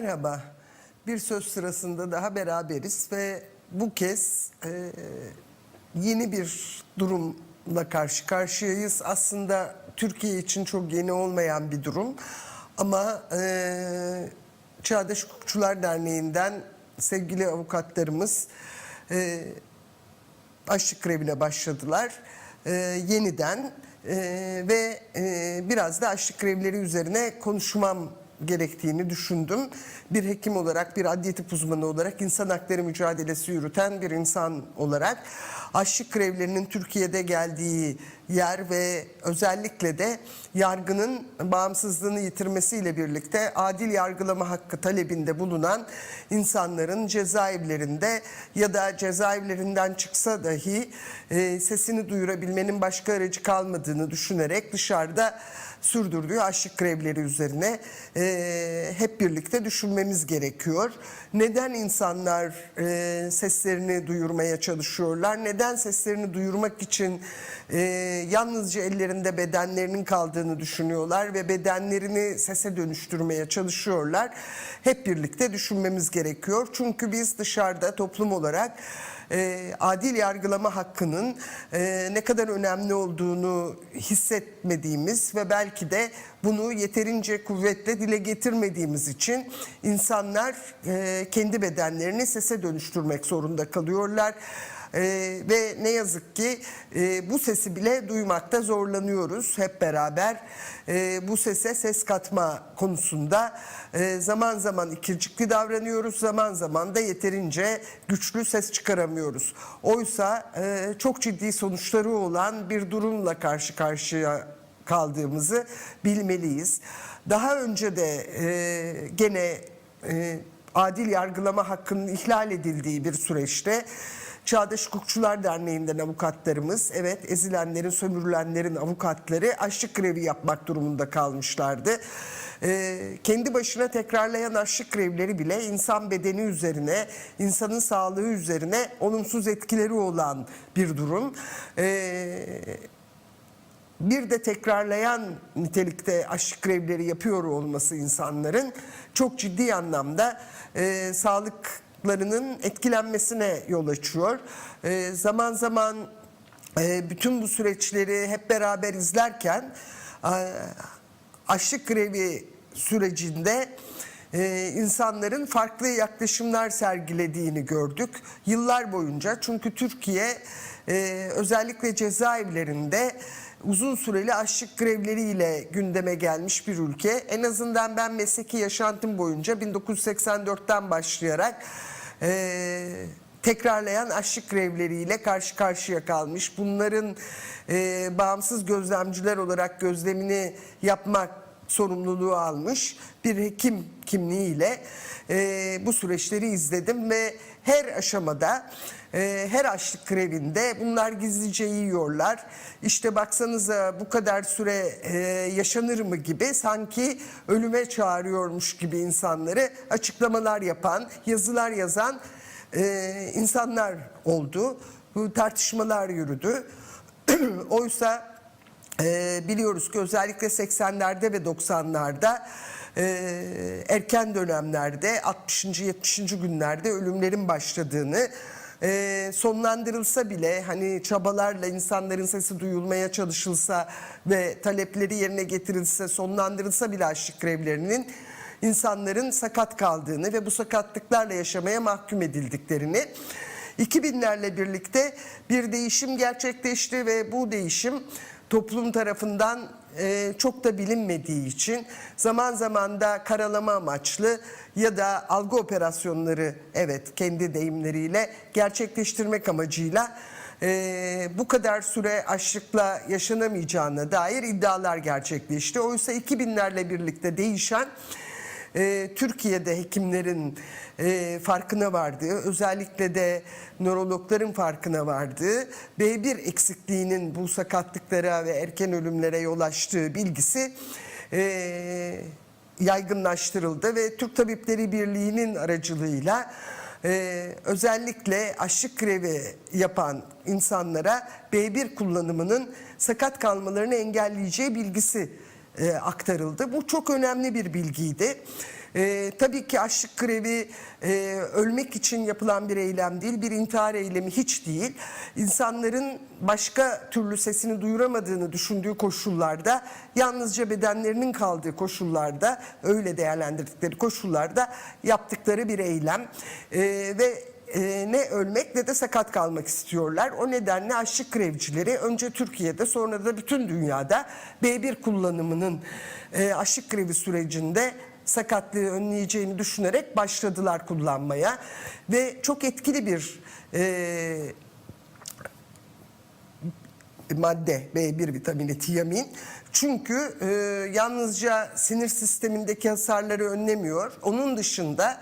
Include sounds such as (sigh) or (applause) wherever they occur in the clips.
Merhaba. Bir söz sırasında daha beraberiz ve bu kez e, yeni bir durumla karşı karşıyayız. Aslında Türkiye için çok yeni olmayan bir durum ama e, Çağdaş Hukukçular Derneği'nden sevgili avukatlarımız e, açlık grevine başladılar e, yeniden E, ve e, biraz da açlık grevleri üzerine konuşmam gerektiğini düşündüm. Bir hekim olarak, bir adli tıp uzmanı olarak, insan hakları mücadelesi yürüten bir insan olarak açlık grevlerinin Türkiye'de geldiği yer ve özellikle de yargının bağımsızlığını yitirmesiyle birlikte adil yargılama hakkı talebinde bulunan insanların cezaevlerinde ya da cezaevlerinden çıksa dahi e, sesini duyurabilmenin başka aracı kalmadığını düşünerek dışarıda sürdürdüğü açlık grevleri üzerine e, hep birlikte düşünmemiz gerekiyor. Neden insanlar e, seslerini duyurmaya çalışıyorlar? Neden seslerini duyurmak için e, yalnızca ellerinde bedenlerinin kaldığını düşünüyorlar ve bedenlerini sese dönüştürmeye çalışıyorlar? Hep birlikte düşünmemiz gerekiyor. Çünkü biz dışarıda toplum olarak e, adil yargılama hakkının e, ne kadar önemli olduğunu hissetmediğimiz ve belki de bunu yeterince kuvvetle dile getirmediğimiz için insanlar e, kendi bedenlerini sese dönüştürmek zorunda kalıyorlar. Ee, ve ne yazık ki e, bu sesi bile duymakta zorlanıyoruz hep beraber. Ee, bu sese ses katma konusunda e, zaman zaman ikircikli davranıyoruz, zaman zaman da yeterince güçlü ses çıkaramıyoruz. Oysa e, çok ciddi sonuçları olan bir durumla karşı karşıya kaldığımızı bilmeliyiz. Daha önce de e, gene e, adil yargılama hakkının ihlal edildiği bir süreçte Çağdaş Hukukçular Derneği'nden avukatlarımız, evet ezilenlerin, sömürülenlerin avukatları açlık grevi yapmak durumunda kalmışlardı. Ee, kendi başına tekrarlayan açlık grevleri bile insan bedeni üzerine, insanın sağlığı üzerine olumsuz etkileri olan bir durum. Ee, bir de tekrarlayan nitelikte aşk grevleri yapıyor olması insanların çok ciddi anlamda e, sağlıklarının etkilenmesine yol açıyor. E, zaman zaman e, bütün bu süreçleri hep beraber izlerken e, açlık grevi sürecinde e, insanların farklı yaklaşımlar sergilediğini gördük yıllar boyunca. Çünkü Türkiye e, özellikle cezaevlerinde uzun süreli açlık grevleriyle gündeme gelmiş bir ülke. En azından ben mesleki yaşantım boyunca 1984'ten başlayarak e, tekrarlayan açlık grevleriyle karşı karşıya kalmış. Bunların e, bağımsız gözlemciler olarak gözlemini yapmak sorumluluğu almış bir hekim kimliğiyle e, bu süreçleri izledim ve her aşamada e, her açlık grevinde bunlar gizlice yiyorlar. İşte baksanıza bu kadar süre e, yaşanır mı gibi sanki ölüme çağırıyormuş gibi insanları açıklamalar yapan, yazılar yazan e, insanlar oldu. Bu tartışmalar yürüdü. (clears throat) Oysa e, biliyoruz ki özellikle 80'lerde ve 90'larda e, erken dönemlerde 60. 70. günlerde ölümlerin başladığını e, sonlandırılsa bile hani çabalarla insanların sesi duyulmaya çalışılsa ve talepleri yerine getirilse sonlandırılsa bile açlık grevlerinin insanların sakat kaldığını ve bu sakatlıklarla yaşamaya mahkum edildiklerini 2000'lerle birlikte bir değişim gerçekleşti ve bu değişim toplum tarafından e, çok da bilinmediği için zaman zaman da karalama amaçlı ya da algı operasyonları evet kendi deyimleriyle gerçekleştirmek amacıyla e, bu kadar süre açlıkla yaşanamayacağına dair iddialar gerçekleşti. Oysa 2000'lerle birlikte değişen e, Türkiye'de hekimlerin e, farkına vardığı, özellikle de nörologların farkına vardığı B1 eksikliğinin bu sakatlıklara ve erken ölümlere yol açtığı bilgisi e, yaygınlaştırıldı ve Türk Tabipleri Birliği'nin aracılığıyla e, özellikle açlık grevi yapan insanlara B1 kullanımının sakat kalmalarını engelleyeceği bilgisi e, aktarıldı. Bu çok önemli bir bilgiydi. Ee, tabii ki açlık grevi e, ölmek için yapılan bir eylem değil, bir intihar eylemi hiç değil. İnsanların başka türlü sesini duyuramadığını düşündüğü koşullarda, yalnızca bedenlerinin kaldığı koşullarda, öyle değerlendirdikleri koşullarda yaptıkları bir eylem. Ee, ve e, ne ölmek ne de sakat kalmak istiyorlar. O nedenle açlık grevcileri önce Türkiye'de sonra da bütün dünyada B1 kullanımının e, açlık grevi sürecinde sakatlığı önleyeceğini düşünerek başladılar kullanmaya ve çok etkili bir e, madde B1 vitamini tiamin. Çünkü e, yalnızca sinir sistemindeki hasarları önlemiyor. Onun dışında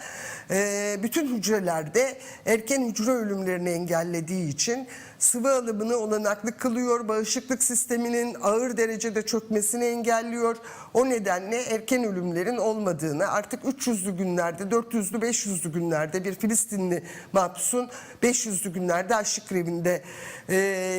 e, bütün hücrelerde erken hücre ölümlerini engellediği için sıvı alımını olanaklı kılıyor. Bağışıklık sisteminin ağır derecede çökmesini engelliyor. O nedenle erken ölümlerin olmadığını artık 300'lü günlerde, 400'lü, 500'lü günlerde bir Filistinli mahpusun 500'lü günlerde açlık grevinde e,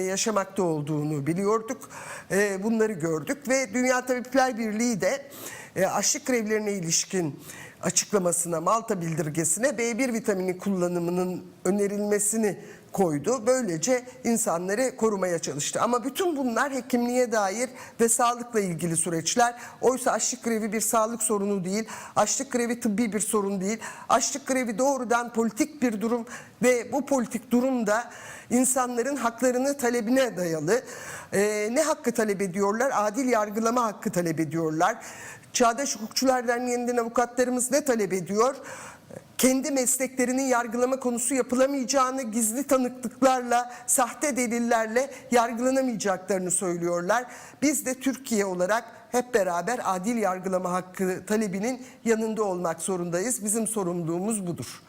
yaşamakta olduğunu biliyorduk. E, bunları gördük ve Dünya Tabipler Birliği de e, açlık grevlerine ilişkin açıklamasına, Malta bildirgesine B1 vitamini kullanımının önerilmesini koydu. Böylece insanları korumaya çalıştı. Ama bütün bunlar hekimliğe dair ve sağlıkla ilgili süreçler. Oysa açlık grevi bir sağlık sorunu değil. Açlık grevi tıbbi bir sorun değil. Açlık grevi doğrudan politik bir durum ve bu politik durumda insanların haklarını talebine dayalı. Ee, ne hakkı talep ediyorlar? Adil yargılama hakkı talep ediyorlar. Çağdaş Hukukçular Derneği'nden avukatlarımız ne talep ediyor? Kendi mesleklerinin yargılama konusu yapılamayacağını gizli tanıklıklarla, sahte delillerle yargılanamayacaklarını söylüyorlar. Biz de Türkiye olarak hep beraber adil yargılama hakkı talebinin yanında olmak zorundayız. Bizim sorumluluğumuz budur.